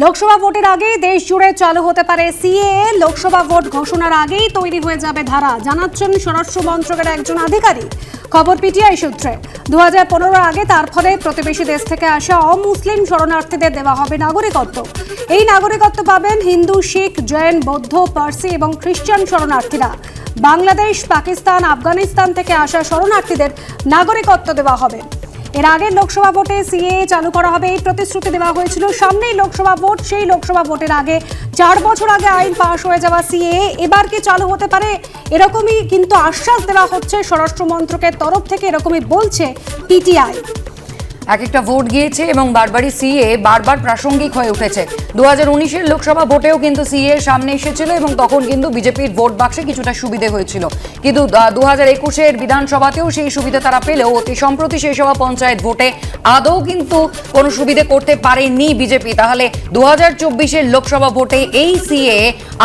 লোকসভা ভোটের আগেই দেশ জুড়ে চালু হতে পারে সিএএ। লোকসভা ভোট ঘোষণার আগেই তৈরি হয়ে যাবে ধারা, জানাচ্ছেন স্বরাষ্ট্র মন্ত্রকের একজন আধিকারিক। খবর পিটিআই সূত্রে দু হাজার পনেরো আগে তার ফলে প্রতিবেশী দেশ থেকে আসা অমুসলিম শরণার্থীদের দেওয়া হবে নাগরিকত্ব। এই নাগরিকত্ব পাবেন হিন্দু, শিখ, জৈন, বৌদ্ধ, পার্সি এবং খ্রিস্টান শরণার্থীরা। বাংলাদেশ, পাকিস্তান, আফগানিস্তান থেকে আসা শরণার্থীদের নাগরিকত্ব দেওয়া হবে। এর আগে লোকসভা ভোটে সিএ চালু করা হবে, এই প্রতিশ্রুতি দেওয়া হয়েছিল। সামনেই লোকসভা ভোট, সেই লোকসভা ভোটের আগে চার বছর আগে আইন পাশ হয়ে যাওয়া সিএ এবার কি চালু হতে পারে, এরকমই কিন্তু আশ্বাস দেওয়া হচ্ছে স্বরাষ্ট্র মন্ত্রকের তরফ থেকে, এরকমই বলছে পিটিআই। এক একটা ভোট গিয়েছে এবং বারবারই সিএ বারবার প্রাসঙ্গিক হয়ে উঠেছে। দু হাজার উনিশের লোকসভা ভোটেও কিন্তু সিএ সামনে এসেছিল এবং তখন কিন্তু বিজেপির ভোট বাক্সে কিছুটা সুবিধে হয়েছিল। কিন্তু দু হাজার একুশের বিধানসভাতেও সেই সুবিধা তারা পেলেও অতি সম্প্রতি শেষ হওয়া পঞ্চায়েত ভোটে আদৌ কিন্তু কোনো সুবিধে করতে পারেনি বিজেপি। তাহলে দু হাজার চব্বিশের লোকসভা ভোটে এই সিএ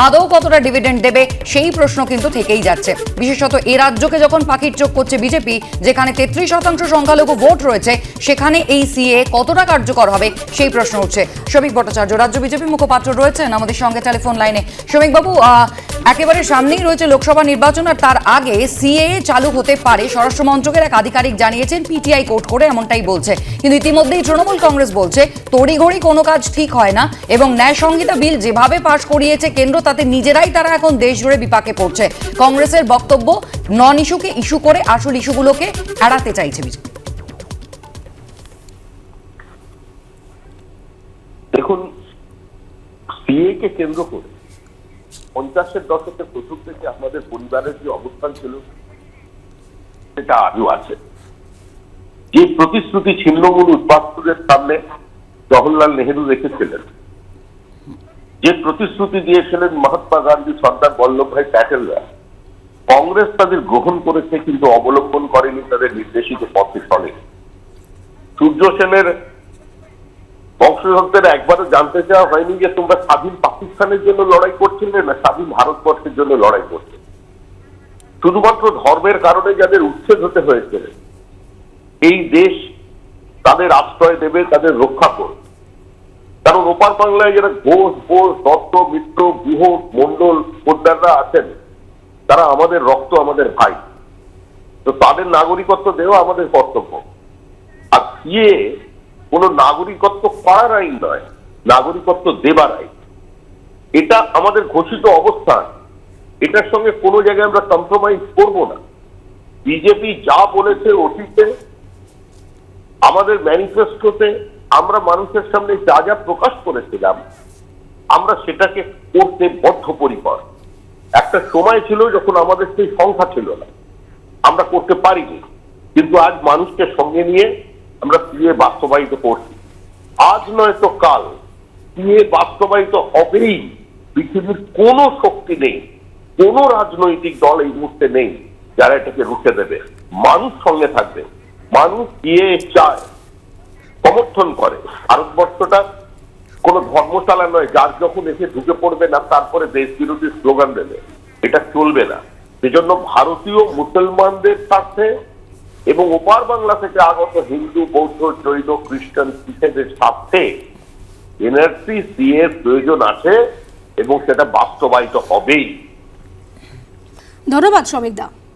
আদৌ কতটা ডিভিডেন্ড দেবে সেই প্রশ্ন কিন্তু থেকেই যাচ্ছে। বিশেষত এ রাজ্যকে যখন পাখির চোখ করছে বিজেপি, যেখানে তেত্রিশ শতাংশ সংখ্যালঘু ভোট রয়েছে, সেখানে এই সিএ কতটা কার্যকর হবে সেই প্রশ্ন উঠছে শ্রমিক ভট্টাচার্য রাজ্য বিজেপি মুখপাত্র রয়েছেন আমাদের সঙ্গে টেলিফোন লাইনে শ্রমিক বাবু একেবারে সামনেই রয়েছে লোকসভা নির্বাচন আর তার আগে সিএ চালু হতে পারে স্বরাষ্ট্র মন্ত্রকের এক আধিকারিক জানিয়েছেন পিটিআই কোর্ট করে এমনটাই বলছে কিন্তু ইতিমধ্যেই তৃণমূল কংগ্রেস বলছে তড়িঘড়ি কোনো কাজ ঠিক হয় না এবং ন্যায় সংহিতা বিল যেভাবে পাশ করিয়েছে কেন্দ্র তাতে নিজেরাই তারা এখন দেশ জুড়ে বিপাকে পড়ছে কংগ্রেসের বক্তব্য নন ইস্যুকে ইস্যু করে আসল ইস্যুগুলোকে এড়াতে চাইছে বিজেপি দেখুন সিএ কে কেন্দ্র করে পঞ্চাশের দশকের প্রথম থেকে আমাদের পরিবারের যে অবস্থান ছিল, সেটা আজও আছে। যে প্রতিশ্রুতি ছিন্নমূল উদ্বাস্তুদের সামনে জওহরলাল নেহেরু রেখেছিলেন, যে প্রতিশ্রুতি দিয়েছিলেন মহাত্মা গান্ধী, সর্দার বল্লভভাই প্যাটেলরা, কংগ্রেস তাদের গ্রহণ করেছে কিন্তু অবলম্বন করেনি, তাদের নির্দেশিত পথে চলে সূর্য সেনের বংশধরদের একবারও জানতে চাওয়া হয়নি যে তোমরা স্বাধীন পাকিস্তানের জন্য লড়াই করছিলে না স্বাধীন ভারতবর্ষের জন্য লড়াই করছে শুধুমাত্র ধর্মের কারণে যাদের উচ্ছেদ হতে হয়েছে, এই দেশ তাদের আশ্রয় দেবে, তাদের রক্ষা করবে। কারণ ওপার বাংলায় যারা ঘোষ বোস দত্ত, মিত্র গুহ মন্ডল পোদ্দাররা আছেন, তারা আমাদের রক্ত, আমাদের ভাই। তো তাদের নাগরিকত্ব দেওয়া আমাদের কর্তব্য। আর সিএ কোন নাগরিকত্ব পাওয়ার আইন নয়, নাগরিকত্ব দেবার আইন। এটা আমাদের ঘোষিত অবস্থান। এটার সঙ্গে কোনো জায়গায় আমরা কম্প্রোমাইজ করব না। বিজেপি যা বলেছে অতীতে আমাদের ম্যানিফেস্টোতে আমরা মানুষের সামনে যা যা প্রকাশ করেছিলাম, আমরা সেটাকে করতে বদ্ধপরিকর। একটা সময় ছিল যখন আমাদের সেই সংখ্যা ছিল না। আমরা করতে পারিনি। কিন্তু আজ মানুষকে সঙ্গে নিয়ে আমরা পিএ বাস্তবায়িত করছি? আজ নয় তো কাল। পিএ বাস্তবায়িত হবেই? পৃথিবীর কোনো শক্তি নেই, কোনো রাজনৈতিক দল এই মুহূর্তে নেই যারা এটাকে রুখে দেবে। মানুষ সঙ্গে থাকবে। মানুষ পিএ চায়, সমর্থন করে। ভারতবর্ষটা কোনো ধর্মশালা নয়, যার যখন এসে ঢুকে পড়বে না, তারপরে দেশ বিরোধী স্লোগান দেবে। এটা চলবে না। সেজন্য ভারতীয় মুসলমানদের সাথে এবং ওপার বাংলা থেকে আগত হিন্দু, বৌদ্ধ, জৈন, খ্রিস্টান শিখেদের স্বার্থে এনআরসি সি এর প্রয়োজন আছে এবং সেটা বাস্তবায়িত হবেই। ধন্যবাদ, শ্রমিকদা।